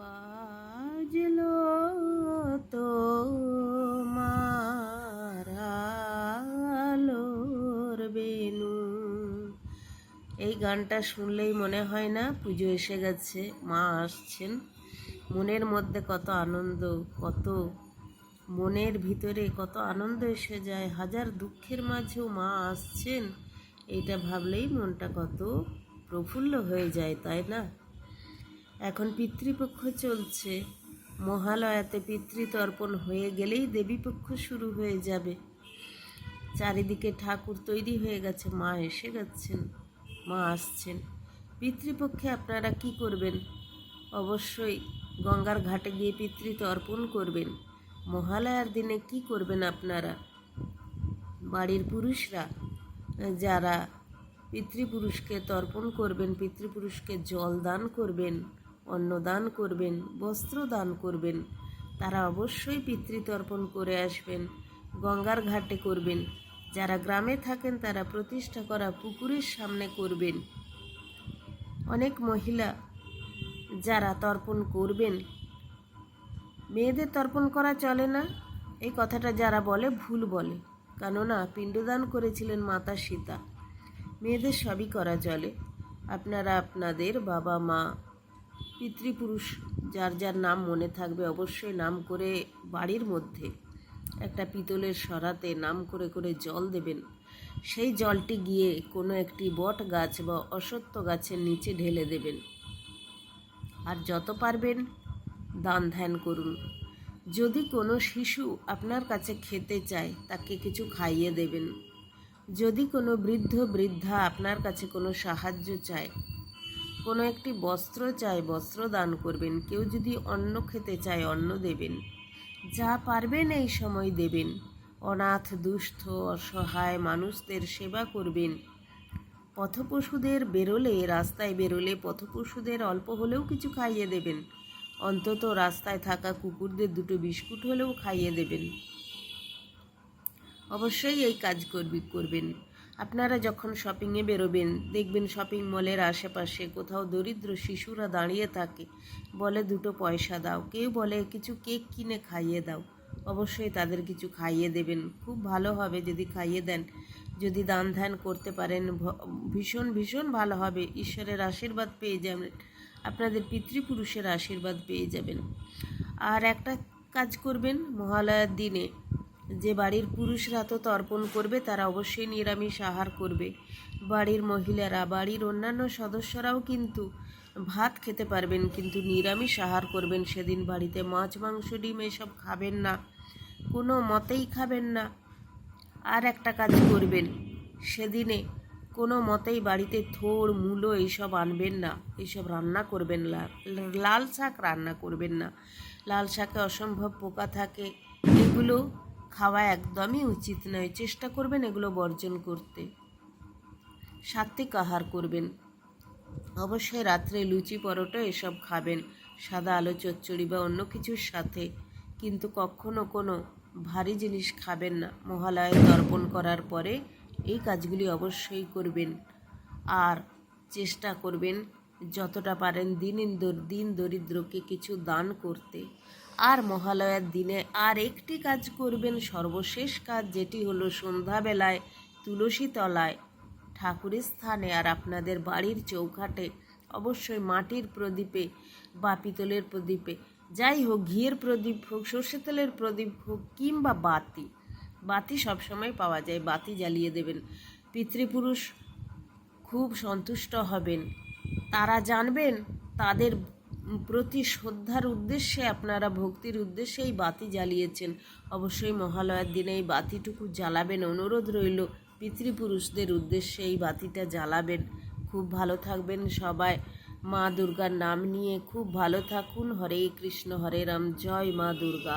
বাজলো তো বেনু। এই গানটা শুনলেই মনে হয় না পুজো এসে গেছে, মা আসছেন। মনের মধ্যে কত আনন্দ, কত মনের ভিতরে কত আনন্দ এসে যায়। হাজার দুঃখের মাঝেও মা আসছেন এইটা ভাবলেই মনটা কত প্রফুল্ল হয়ে যায়, তাই না? এখন পিতৃপক্ষ চলছে। মহালয়াতে পিতৃতর্পণ হয়ে গেলেই দেবীপক্ষ শুরু হয়ে যাবে। চারিদিকে ঠাকুর তৈরি হয়ে গেছে, মা এসে গেছেন, মা আসছেন। পিতৃপক্ষে আপনারা কি করবেন? অবশ্যই গঙ্গার ঘাটে গিয়ে পিতৃতর্পণ করবেন। মহালয়ার দিনে কি করবেন আপনারা? বাড়ির পুরুষরা, যারা পিতৃপুরুষকে তর্পণ করবেন, পিতৃপুরুষকে জল দান করবেন অন্নদান করবেন বস্ত্র দান করবেন। তারা অবশ্যই পিতৃতর্পণ করে আসবেন, গঙ্গার ঘাটে করবেন। যারা গ্রামে থাকেন, তারা প্রতিষ্ঠা করা পুকুরের সামনে করবেন। অনেক মহিলা যারা তর্পণ করবেন, মেয়েদের তর্পণ করা চলে না। এই কথাটা যারা বলে, ভুল বলে। কেননা, পিণ্ডদান করেছিলেন মাতা সীতা। মেয়েদের সবই করা চলে। আপনারা আপনাদের বাবা মা পিতৃপুরুষ, যার যার নাম মনে থাকবে অবশ্যই নাম করে বাড়ির মধ্যে। একটা পিতলের সরাতে নাম করে করে জল দেবেন। সেই জলটি গিয়ে কোনো একটি বট গাছ বা অসত্য গাছের নিচে ঢেলে দেবেন। আর যত পারবেন দান ধ্যান করুন। যদি কোনো শিশু আপনার কাছে খেতে চায়, তাকে কিছু খাইয়ে দেবেন। যদি কোনো বৃদ্ধ, বৃদ্ধা আপনার কাছে কোনো সাহায্য চায় কোনো একটি বস্ত্র চায় বস্ত্র দান করবেন। কেউ যদি অন্ন খেতে চায়, অন্ন দেবেন। যা পারবেন এই সময় দেবেন। অনাথ, দুস্থ, অসহায় মানুষদের সেবা করবেন। পথপশুদের বেরোলে, রাস্তায় বেরোলে পথপশুদের অল্প হলেও কিছু খাইয়ে দেবেন। অন্তত রাস্তায় থাকা কুকুরদের দুটো বিস্কুট হলেও খাইয়ে দেবেন। অবশ্যই এই কাজ করবি, করবেন। আপনারা যখন শপিংয়ে বেরোবেন, দেখবেন শপিং মলের আশেপাশে কোথাও দরিদ্র শিশুরা দাঁড়িয়ে থাকে। বলে, দুটো পয়সা দাও। কেউ বলে, কিছু কেক কিনে খাইয়ে দাও। অবশ্যই তাদের কিছু খাইয়ে দেবেন। খুব ভালো হবে যদি খাইয়ে দেন। যদি দান ধ্যান করতে পারেন ভীষণ ভীষণ ভালো হবে। ঈশ্বরের আশীর্বাদ পেয়ে যাবেন। আপনাদের পিতৃপুরুষের আশীর্বাদ পেয়ে যাবেন। আর একটা কাজ করবেন মহালয়ার দিনে। যে বাড়ির পুরুষরা তো তর্পণ করবে, তারা অবশ্যই নিরামিষ আহার করবে। বাড়ির মহিলারা, বাড়ির অন্যান্য সদস্যরাও কিন্তু ভাত খেতে পারবেন, কিন্তু নিরামিষ আহার করবেন সেদিন বাড়িতে। মাছ, মাংস, ডিম এসব খাবেন না, কোনো মতেই খাবেন না। আর একটা কাজ করবেন, সেদিনে কোনো মতেই বাড়িতে থোড়, মূলো এইসব আনবেন না। এইসব রান্না করবেন না। লাল শাক রান্না করবেন না। লাল শাকে অসম্ভব পোকা থাকে। এগুলো খাওয়া একদমই উচিত নয়। চেষ্টা করবেন এগুলো বর্জন করতে। সাত্বিক আহার করবেন। অবশ্যই রাত্রে লুচি, পরোটা এসব খাবেন। সাদা আলো, চচ্চড়ি বা অন্য কিছুর সাথে। কিন্তু কখনো কোনো ভারী জিনিস খাবেন না। মহালয়ে তর্পণ করার পরে এই কাজগুলি অবশ্যই করবেন। আর চেষ্টা করবেন যতটা পারেন দিন দিন দরিদ্রকে কিছু দান করতে। আর মহালয়ার দিনে আর একটি কাজ করবেন সর্বশেষ কাজ, যেটি হলো সন্ধ্যাবেলায় তুলসী তলায় ঠাকুরের স্থানে আর আপনাদের বাড়ির চৌকাটে অবশ্যই মাটির প্রদীপে বা পিতলের প্রদীপে, যাই হোক ঘিয়ের প্রদীপ হোক, সর্ষে তেলের প্রদীপ হোক কিংবা বাতি। বাতি সবসময় পাওয়া যায়, বাতি জ্বালিয়ে দেবেন। পিতৃপুরুষ খুব সন্তুষ্ট হবেন। তারা জানবেন তাদের প্রতি শ্রদ্ধার উদ্দেশ্যে আপনারা ভক্তির উদ্দেশ্যে এই বাতি জ্বালিয়েছেন। অবশ্যই মহালয়ার দিনে এই বাতিটুকু জ্বালাবেন। অনুরোধ রইল পিতৃপুরুষদের উদ্দেশ্যে এই বাতিটা জ্বালাবেন। খুব ভালো থাকবেন সবাই। মা দুর্গার নাম নিয়ে খুব ভালো থাকুন। হরে কৃষ্ণ, হরে রাম। জয় মা দুর্গা।